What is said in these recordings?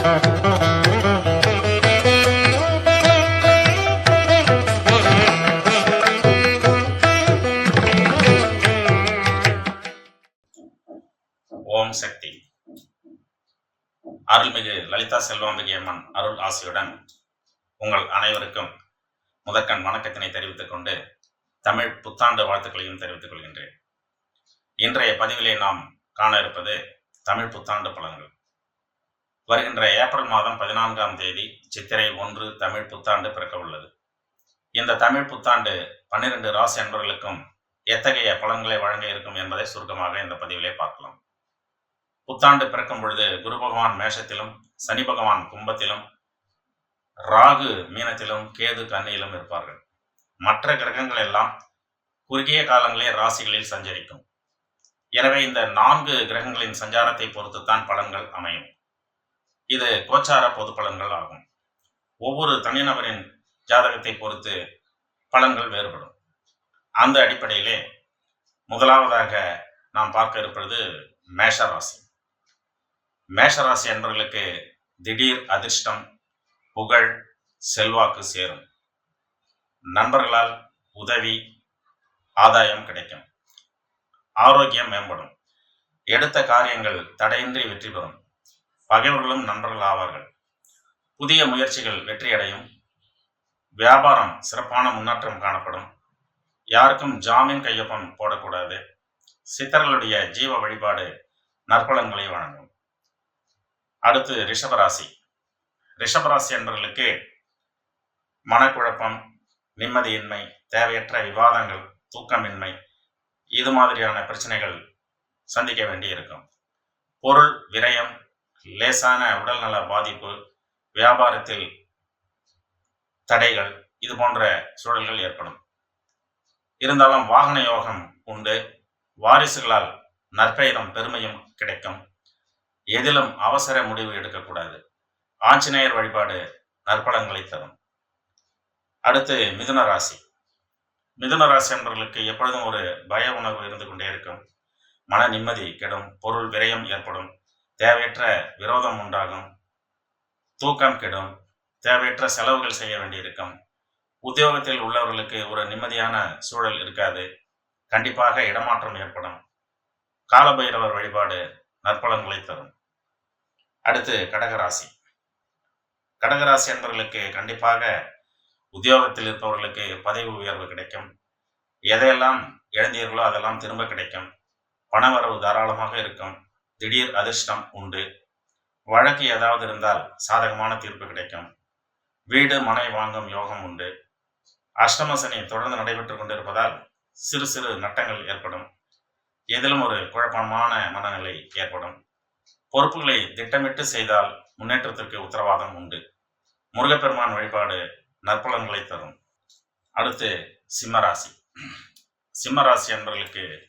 ஓம் சக்தி. அருள்மிகு லலிதா செல்வாம்பிகை அம்மன் அருள் ஆசையுடன் உங்கள் அனைவருக்கும் முதற்கண் வணக்கத்தினை தெரிவித்துக் கொண்டு தமிழ் புத்தாண்டு வாழ்த்துக்களையும் தெரிவித்துக் கொள்கின்றேன். இன்றைய பதிவிலே நாம் காண இருப்பது தமிழ் புத்தாண்டு பலன்கள். வருகின்ற ஏப்ரல் மாதம் பதினான்காம் தேதி சித்திரை ஒன்று தமிழ் புத்தாண்டு பிறக்க உள்ளது இந்த தமிழ் புத்தாண்டு பன்னிரண்டு ராசி அன்பர்களுக்கும் எத்தகைய பலன்களை வழங்க இருக்கும் என்பதை சுருக்கமாக இந்த பதிவிலே பார்க்கலாம். புத்தாண்டு பிறக்கும் பொழுது குரு பகவான் மேஷத்திலும் சனி பகவான் கும்பத்திலும் ராகு மீனத்திலும் கேது கண்ணியிலும் இருப்பார்கள். மற்ற கிரகங்கள் எல்லாம் குறுகிய காலங்களே ராசிகளில் சஞ்சரிக்கும். எனவே இந்த நான்கு கிரகங்களின் சஞ்சாரத்தை பொறுத்துத்தான் பலன்கள் அமையும். இது கோச்சார பொது பலன்கள் ஆகும். ஒவ்வொரு தனிநபரின் ஜாதகத்தை பொறுத்து பலன்கள் வேறுபடும். அந்த அடிப்படையிலே முதலாவதாக நாம் பார்க்க இருப்பது மேஷ ராசி மேஷராசி என்பவர்களுக்கு திடீர் அதிர்ஷ்டம் புகழ் செல்வாக்கு சேரும். நண்பர்களால் உதவி ஆதாயம் கிடைக்கும். ஆரோக்கியம் மேம்படும். எடுத்த காரியங்கள் தடையின்றி வெற்றி பெறும். பகைவர்களும் நண்பர்கள் ஆவார்கள். புதிய முயற்சிகள் வெற்றியடையும். வியாபாரம் சிறப்பான முன்னேற்றம் காணப்படும். யாருக்கும் ஜாமீன் கையொப்பம் போடக்கூடாது. சித்தர்களுடைய ஜீவ வழிபாடு நற்பலன்களை வழங்கும். அடுத்து ரிஷபராசி. ரிஷபராசி என்பவர்களுக்கு மனக்குழப்பம் நிம்மதியின்மை தேவையற்ற விவாதங்கள் தூக்கமின்மை இது மாதிரியான பிரச்சனைகள் சந்திக்க வேண்டியிருக்கும். பொருள் விரயம் லேசான உடல்நல பாதிப்பு வியாபாரத்தில் தடைகள் இது போன்ற சூழல்கள் ஏற்படும். இருந்தாலும் வாகன யோகம் உண்டு. வாரிசுகளால் நற்பெயரும் பெருமையும் கிடைக்கும். எதிலும் அவசர முடிவு எடுக்கக்கூடாது. ஆஞ்சநேயர் வழிபாடு நற்பலன்களை தரும். அடுத்து மிதுன ராசி. மிதுன ராசி என்பவர்களுக்கு எப்பொழுதும் ஒரு பய உணர்வு இருந்து கொண்டே இருக்கும். மன நிம்மதி கெடும் பொருள் விரயம் ஏற்படும். தேவையற்ற விரோதம் உண்டாகும். தூக்கம் கெடும். தேவையற்ற செலவுகள் செய்ய வேண்டியிருக்கும். உத்தியோகத்தில் உள்ளவர்களுக்கு ஒரு நிம்மதியான சூழல் இருக்காது. கண்டிப்பாக இடமாற்றம் ஏற்படும். காலபைரவர் வழிபாடு நற்பலன்களை தரும். அடுத்து கடகராசி. கடகராசி என்பவர்களுக்கு கண்டிப்பாக உத்தியோகத்தில் இருப்பவர்களுக்கு பதவி உயர்வு கிடைக்கும். எதையெல்லாம் இழந்தீர்களோ அதெல்லாம் திரும்ப கிடைக்கும். பணவரவு தாராளமாக இருக்கும். திடீர் அதிர்ஷ்டம் உண்டு. வழக்கு ஏதாவது இருந்தால் சாதகமான தீர்ப்பு கிடைக்கும். வீடு மனை வாங்கும் யோகம் உண்டு. அஷ்டமசனி தொடர்ந்து நடைபெற்றுக் கொண்டிருப்பதால் சிறு சிறு நட்டங்கள் ஏற்படும். எதிலும் ஒரு குழப்பமான மனநிலை ஏற்படும். பொறுப்புகளை திட்டமிட்டு செய்தால் முன்னேற்றத்திற்கு உத்தரவாதம் உண்டு. முருகப்பெருமான் வழிபாடு நற்பலன்களை தரும். அடுத்து சிம்மராசி சிம்மராசி என்பவர்களுக்கு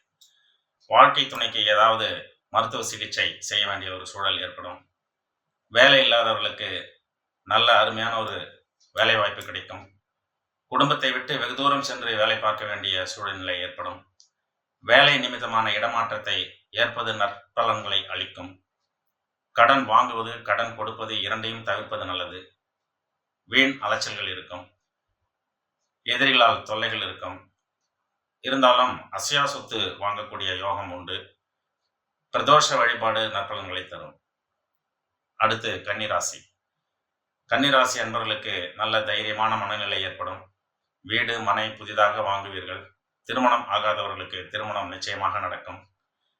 வாழ்க்கை துணைக்கு ஏதாவது மருத்துவ சிகிச்சை செய்ய வேண்டிய ஒரு சூழல் ஏற்படும். வேலை இல்லாதவர்களுக்கு நல்ல அருமையான ஒரு வேலை வாய்ப்பு கிடைக்கும். குடும்பத்தை விட்டு வெகு தூரம் சென்று வேலை பார்க்க வேண்டிய சூழ்நிலை ஏற்படும். வேலை நிமித்தமான இடமாற்றத்தை ஏற்பது நற்பலன்களை அளிக்கும். கடன் வாங்குவது கடன் கொடுப்பது இரண்டையும் தவிர்ப்பது நல்லது. வீண் அலைச்சல்கள் இருக்கும். எதிரிகளால் தொல்லைகள் இருக்கும். இருந்தாலும் அசையா சொத்து வாங்கக்கூடிய யோகம் உண்டு. பிரதோஷ வழிபாடு நற்பலன்களை தரும். அடுத்து கன்னிராசி. கன்னிராசி அன்பர்களுக்கு நல்ல தைரியமான மனநிலை ஏற்படும். வீடு மனை புதிதாக வாங்குவீர்கள். திருமணம் ஆகாதவர்களுக்கு திருமணம் நிச்சயமாக நடக்கும்.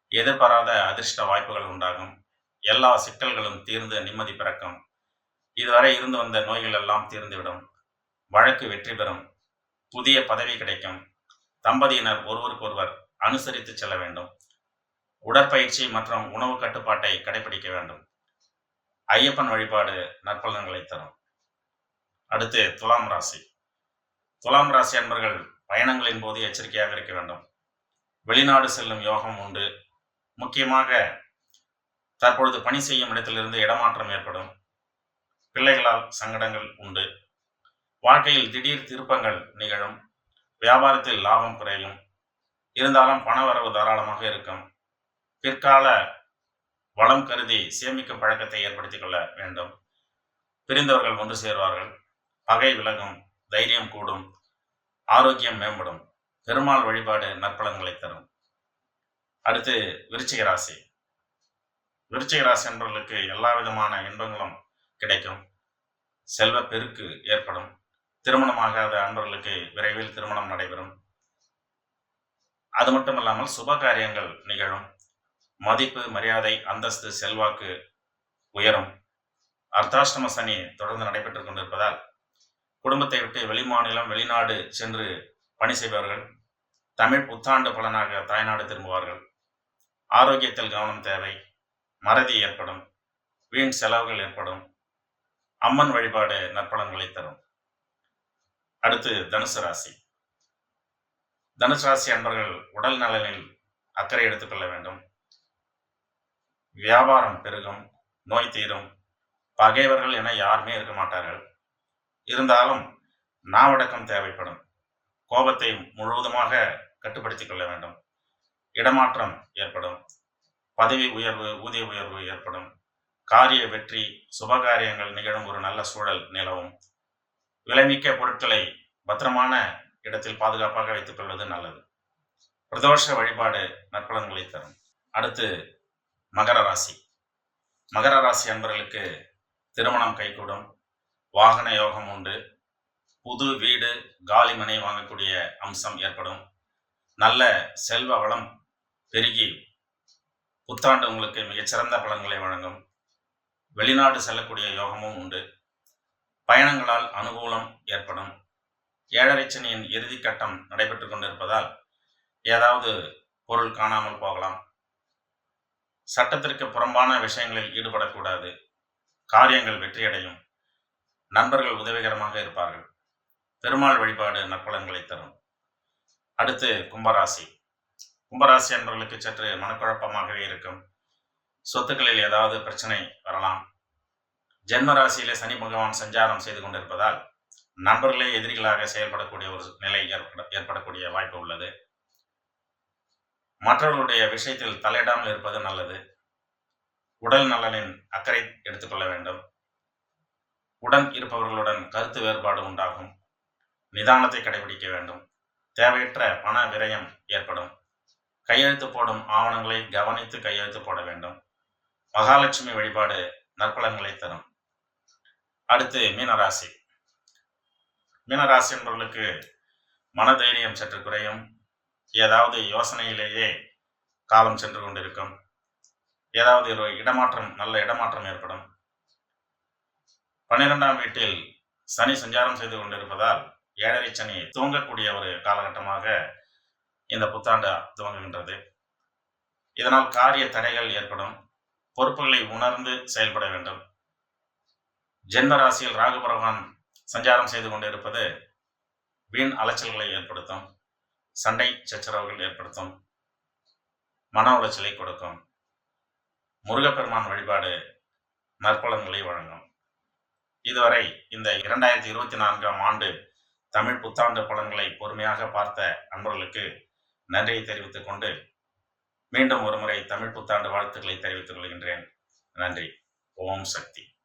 எதிர்பாராத அதிர்ஷ்ட வாய்ப்புகள் உண்டாகும். எல்லா சிக்கல்களும் தீர்ந்து நிம்மதி பிறக்கும். இதுவரை இருந்து வந்த நோய்கள் எல்லாம் தீர்ந்துவிடும். வழக்கு வெற்றி பெறும். புதிய பதவி கிடைக்கும். தம்பதியினர் ஒருவருக்கொருவர் அனுசரித்து செல்ல வேண்டும். உடற்பயிற்சி மற்றும் உணவு கட்டுப்பாட்டை கடைபிடிக்க வேண்டும். ஐயப்பன் வழிபாடு நற்பலன்களை தரும். அடுத்து துலாம் ராசி. துலாம் ராசி அன்பர்கள் பயணங்களின் போது எச்சரிக்கையாக இருக்க வேண்டும். வெளிநாடு செல்லும் யோகம் உண்டு. முக்கியமாக தற்பொழுது பணி செய்யும் இடத்திலிருந்து இடமாற்றம் ஏற்படும். பிள்ளைகளால் சங்கடங்கள் உண்டு. வாழ்க்கையில் திடீர் திருப்பங்கள் நிகழும். வியாபாரத்தில் லாபம் குறையும். இருந்தாலும் பண வரவு தாராளமாக இருக்கும். பிற்கால வளம் கருதி சேமிக்கும் பழக்கத்தை ஏற்படுத்திக் கொள்ள வேண்டும். பிரிந்தவர்கள் ஒன்று சேருவார்கள். பகை விலகும் தைரியம் கூடும் ஆரோக்கியம் மேம்படும் பெருமாள் வழிபாடு நற்பலன்களை தரும். அடுத்து விருச்சிக ராசி. விருச்சிக ராசி என்பவர்களுக்கு எல்லா விதமான இன்பங்களும் கிடைக்கும். செல்வ பெருக்கு ஏற்படும். திருமணமாகாத அன்பர்களுக்கு விரைவில் திருமணம் நடைபெறும். அது மட்டும் இல்லாமல் சுப காரியங்கள் நிகழும். மதிப்பு மரியாதை அந்தஸ்து செல்வாக்கு உயரும். அர்த்தாஷ்டம சனி தொடர்ந்து நடைபெற்றுக் கொண்டிருப்பதால் குடும்பத்தை விட்டு வெளிமாநிலம் வெளிநாடு சென்று பணி செய்பவர்கள் தமிழ் புத்தாண்டு பலனாக தாய்நாடு திரும்புவார்கள். ஆரோக்கியத்தில் கவனம் தேவை மறதி ஏற்படும் வீண் செலவுகள் ஏற்படும் அம்மன் வழிபாடு நற்பலன்களை தரும். அடுத்து தனுசு ராசி. தனுசு ராசி அன்பர்கள் உடல் நலனில் அக்கறை எடுத்துக்கொள்ள வேண்டும். வியாபாரம் பெருகும் நோய் தீரும். பகைவர்கள் என யாருமே இருக்க மாட்டார்கள். இருந்தாலும் நாவடக்கம் தேவைப்படும். கோபத்தை முழுவதுமாக கட்டுப்படுத்திக் கொள்ள வேண்டும். இடமாற்றம் ஏற்படும். பதவி உயர்வு ஊதிய உயர்வு ஏற்படும். காரிய வெற்றி சுபகாரியங்கள் நிகழும் ஒரு நல்ல சூழல் நிலவும். விலைமிக்க பொருட்களை பத்திரமான இடத்தில் பாதுகாப்பாக வைத்துக் கொள்வது நல்லது. பிரதோஷ வழிபாடு நற்பலன்களை தரும். அடுத்து மகர ராசி. மகர ராசி அன்பர்களுக்கு திருமணம் கைகூடும். வாகன யோகம் உண்டு. புது வீடு காலிமனை வாங்கக்கூடிய அம்சம் ஏற்படும். நல்ல செல்வ வளம் பெருகி புத்தாண்டு உங்களுக்கு மிகச்சிறந்த பலன்களை வழங்கும். வெளிநாடு செல்லக்கூடிய யோகமும் உண்டு. பயணங்களால் அனுகூலம் ஏற்படும். ஏழரை சனியின் இறுதி கட்டம் கொண்டிருப்பதால் ஏதாவது பொருள் காணாமல் போகலாம். சட்டத்திற்கு புறம்பான விஷயங்களில் ஈடுபடக்கூடாது. காரியங்கள் வெற்றியடையும். நண்பர்கள் உதவிகரமாக இருப்பார்கள். பெருமாள் வழிபாடு நற்பலன்களை தரும். அடுத்து கும்பராசி. கும்பராசி என்பவர்களுக்கு சற்று மனக்குழப்பமாகவே இருக்கும். சொத்துக்களில் ஏதாவது பிரச்சனை வரலாம். ஜென்ம ராசியிலே சனி பகவான் சஞ்சாரம் செய்து கொண்டிருப்பதால் நண்பர்களே எதிரிகளாக செயல்படக்கூடிய ஒரு நிலை ஏற்பட ஏற்படக்கூடிய வாய்ப்பு உள்ளது. மற்றவர்களுடைய விஷயத்தில் தலையிடாமல் இருப்பது நல்லது. உடல் நலனின் அக்கறை எடுத்துக்கொள்ள வேண்டும். உடன் இருப்பவர்களுடன் கருத்து வேறுபாடு உண்டாகும். நிதானத்தை கடைபிடிக்க வேண்டும். தேவையற்ற பண விரயம் ஏற்படும். கையெழுத்து போடும் ஆவணங்களை கவனித்து கையெழுத்து போட வேண்டும். மகாலட்சுமி வழிபாடு நற்பலன்களை தரும். அடுத்து மீனராசி. மீனராசி என்பவர்களுக்கு மனதைரியம் சற்று குறையும். ஏதாவது யோசனையிலேயே காலம் சென்று கொண்டிருக்கும். ஏதாவது ஒரு இடமாற்றம் நல்ல இடமாற்றம் ஏற்படும். பன்னிரெண்டாம் வீட்டில் சனி சஞ்சாரம் செய்து கொண்டிருப்பதால் ஏழரை சனி துவங்கக்கூடிய ஒரு காலகட்டமாக இந்த புத்தாண்டு துவங்குகின்றது. இதனால் காரிய தடைகள் ஏற்படும். பொறுப்புகளை உணர்ந்து செயல்பட வேண்டும். ஜென்ம ராசியில் ராகு பகவான் சஞ்சாரம் செய்து கொண்டிருப்பது வீண் அலைச்சல்களை ஏற்படுத்தும். சண்டை சச்சரவுகள் ஏற்படுத்தும் மன உளைச்சலை கொடுக்கும் முருகப்பெருமான் வழிபாடு நற்பலன்களை வழங்கும். இதுவரை இந்த இரண்டாயிரத்தி இருபத்தி நான்காம் ஆண்டு தமிழ் புத்தாண்டு பலன்களை பொறுமையாக பார்த்த அன்பர்களுக்கு நன்றியை தெரிவித்துக் கொண்டு மீண்டும் ஒருமுறை தமிழ் புத்தாண்டு வாழ்த்துக்களை தெரிவித்துக் கொள்கின்றேன். நன்றி. ஓம் சக்தி.